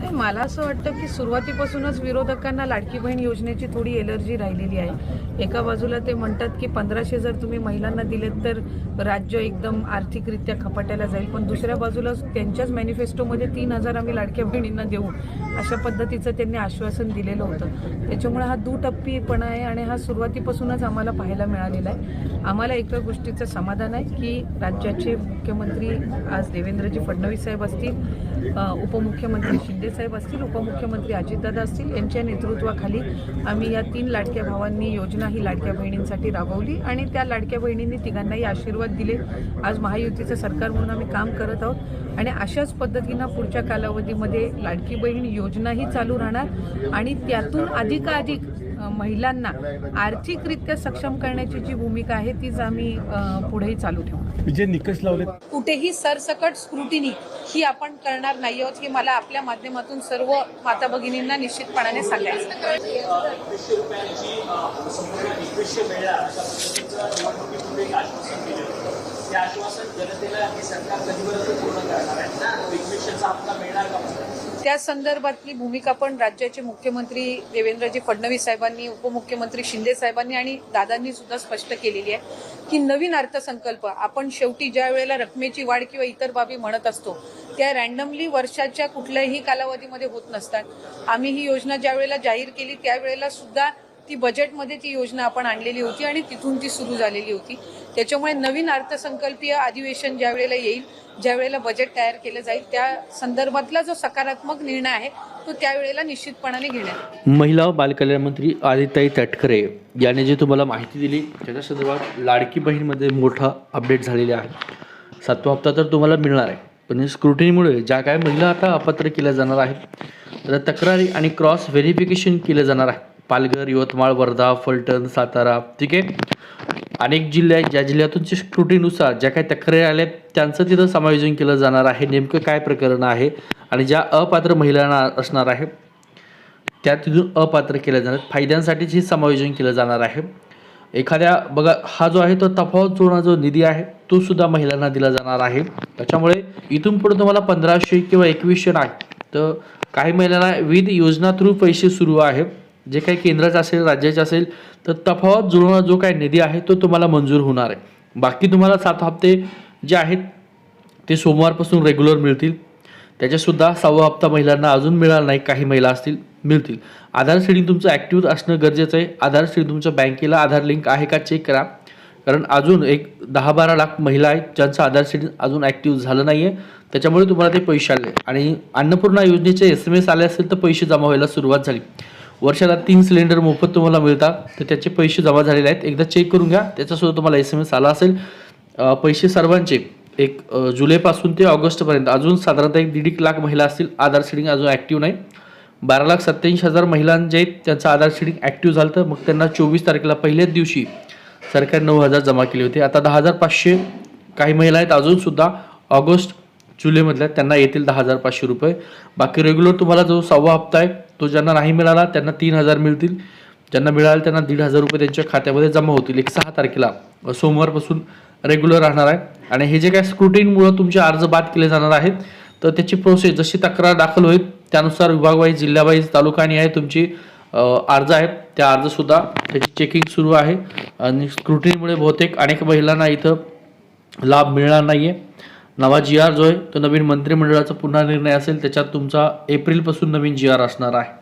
नाही मला असं वाटतं की सुरुवातीपासूनच विरोधकांना लाडकी बहीण योजनेची थोडी एलर्जी राहिलेली आहे. एका बाजूला ते म्हणतात की पंधराशे जर तुम्ही महिलांना दिलेत तर राज्य एकदम आर्थिकरित्या खपाट्याला जाईल पण दुसऱ्या बाजूला त्यांच्याच मॅनिफेस्टोमध्ये तीन हजार आम्ही लाडक्या बहिणींना देऊ अशा पद्धतीचं त्यांनी आश्वासन दिलेलं होतं. त्याच्यामुळे हा दुटप्पीपणा आहे आणि हा सुरुवातीपासूनच आम्हाला पाहायला मिळालेला आहे. आम्हाला एका गोष्टीचं समाधान आहे की राज्याचे मुख्यमंत्री आज देवेंद्रजी फडणवीस साहेब असतील उपमुख्यमंत्री शिंदे साहेब असतील उपमुख्यमंत्री अजितदादा असतील यांच्या नेतृत्वाखाली आम्ही या तीन लाडक्या भावांनी योजना ही लाडक्या बहिणींसाठी राबवली आणि त्या लाडक्या बहिणींनी तिघांनाही आशीर्वाद दिले. आज महायुतीचं सरकार म्हणून आम्ही काम करत आहोत आणि अशाच पद्धतीनं पुढच्या कालावधीमध्ये लाडकी बहीण योजनाही चालू राहणार आणि त्यातून अधिकाधिक महिलांना आर्थिकरित्या सक्षम करण्याची जी भूमिका आहे तीच आम्ही पुढेही चालू ठेवू जे निकष लावले कुठेही सरसकट स्क्रुटिनी ही आपण करणार नाही आहोत हे मला आपल्या माध्यमातून सर्व माता भगिनींना निश्चितपणाने सांगायचं आश्वासन दिलं होतं ते आश्वासन जनतेला हे सरकार कधीपर्यंत पूर्ण करणार आहे? ना एकवीसशेचा हप्ता मिळणार का? त्या संदर्भातली भूमिका पण राज्याचे मुख्यमंत्री देवेंद्रजी फडणवीस साहेबांनी उपमुख्यमंत्री शिंदे साहेबांनी आणि दादांनी सुद्धा स्पष्ट केलेली आहे की नवीन अर्थसंकल्प आपण शेवटी ज्या वेळेला रकमेची वाढ किंवा इतर बाबी म्हणत असतो त्या रॅन्डमली वर्षाच्या कुठल्याही कालावधीमध्ये होत नसतात. आम्ही ही योजना ज्या वेळेला जाहीर केली त्यावेळेला सुद्धा ती बजेटमध्ये ती योजना आपण आणलेली होती आणि तिथून ती सुरू झालेली होती. त्याच्यामुळे नवीन अर्थसंकल्पीय अधिवेशन ज्या वेळेला येईल ज्या वेळेला बजेट तयार केलं जाईल त्या संदर्भातला जो सकारात्मक निर्णय आहे तो त्यावेळेला निश्चितपणाने घेण्यात महिला व बालकल्याण मंत्री आदिताई तटकरे याने जी तुम्हाला माहिती दिली त्याच्या संदर्भात लाडकी बहीणमध्ये मोठा अपडेट झालेला आहे. सातवा हप्ता तर तुम्हाला मिळणार आहे पण स्क्रुटिनीमुळे ज्या काय महिला आता अपात्र केल्या जाणार आहेत तर तक्रारी आणि क्रॉस व्हेरिफिकेशन केलं जाणार आहे. पालघर यवतमाळ वर्धा फलटण सातारा ठीक आहे? अनेक जिल्हे आहेत ज्या जिल्ह्यातून स्क्रुटीनुसार ज्या काही तक्रारी आल्या आहेत त्यांचं तिथं समायोजन केलं जाणार आहे. नेमकं काय प्रकरण आहे आणि ज्या अपात्र महिलांना असणार आहे त्या तिथून अपात्र केल्या जाणार फायद्यांसाठीच हे समायोजन केलं जाणार आहे. एखाद्या बघा हा जो आहे तो तफावत जोडणा जो निधी आहे तो सुद्धा महिलांना दिला जाणार आहे. त्याच्यामुळे इथून पुढे तुम्हाला पंधराशे किंवा एकवीसशे नाही तर काही महिलांना विविध योजना थ्रू पैसे सुरू आहे. जे काही केंद्राचं असेल राज्याचं असेल तर तफावत जुळवणारा जो काही निधी आहे तो तुम्हाला मंजूर होणार आहे. बाकी तुम्हाला सात हप्ते जे आहेत ते सोमवारपासून रेग्युलर मिळतील. त्याच्यासुद्धा सहावा हप्ता महिलांना अजून मिळाला नाही काही महिला असतील मिळतील. आधार सीडिंग तुमचं ॲक्टिव्ह असणं गरजेचं आहे. आधार सीडिंग तुमच्या बँकेला आधार लिंक आहे का चेक करा. कारण अजून एक दहा बारा लाख महिला आहेत ज्यांचं आधार सीडिंग अजून ॲक्टिव्ह झालं नाही आहे त्याच्यामुळे तुम्हाला ते पैसे आले. आणि अन्नपूर्णा योजनेचे एस एम एस आले असेल तर पैसे जमा व्हायला सुरुवात झाली. वर्षाला तीन सिलेंडर मोफत तुम्हाला मिळतात. तर त्याचे पैसे जमा झालेले आहेत. एकदा चेक करून घ्या. त्याचासुद्धा तुम्हाला एस एम एस आला असेल. पैसे सर्वांचे. एक जुलैपासून ते ऑगस्टपर्यंत. अजून साधारणतः एक दीड एक लाख महिला असतील. आधार सीडिंग अजून ॲक्टिव्ह नाही. बारा लाख सत्याऐंशी हजार महिलांचे आहेत. त्यांचं आधार सीडिंग ॲक्टिव्ह झालं तर मग त्यांना चोवीस तारखेला पहिल्याच दिवशी सरकार नऊ हजार जमा केले होते. आता दहा हजार पाचशे काही महिला आहेत अजूनसुद्धा. ऑगस्ट जुलैमधल्या त्यांना येतील दहा हजार पाचशे रुपये. बाकी रेग्युलर तुम्हाला जो सहावा हप्ता आहे तो ज्यांना नाही मिळाला त्यांना तीन हजार मिळतील. ज्यांना मिळाला त्यांना दीड हजार रुपये त्यांच्या खात्यामध्ये जमा होतील. एक सहा तारखेला सोमवारपासून रेग्युलर राहणार आहे. आणि हे जे काय स्क्रुटिनमुळं तुमचे अर्ज बाद केले जाणार आहेत तर त्याची प्रोसेस जशी तक्रार दाखल होईल त्यानुसार विभागवाईज जिल्हावाईज तालुका आणि आहे तुमची अर्ज आहेत. त्या अर्जसुद्धा त्याची चेकिंग सुरू आहे. आणि स्क्रुटिनमुळे बहुतेक अनेक महिलांना इथं लाभ मिळणार नाही आहे नवा जी आर जो आहे तो नवीन मंत्रिमंडळाचा पुन्हा निर्णय असेल त्याच्यात तुमचा एप्रिलपासून नवीन जी आर असणार आहे.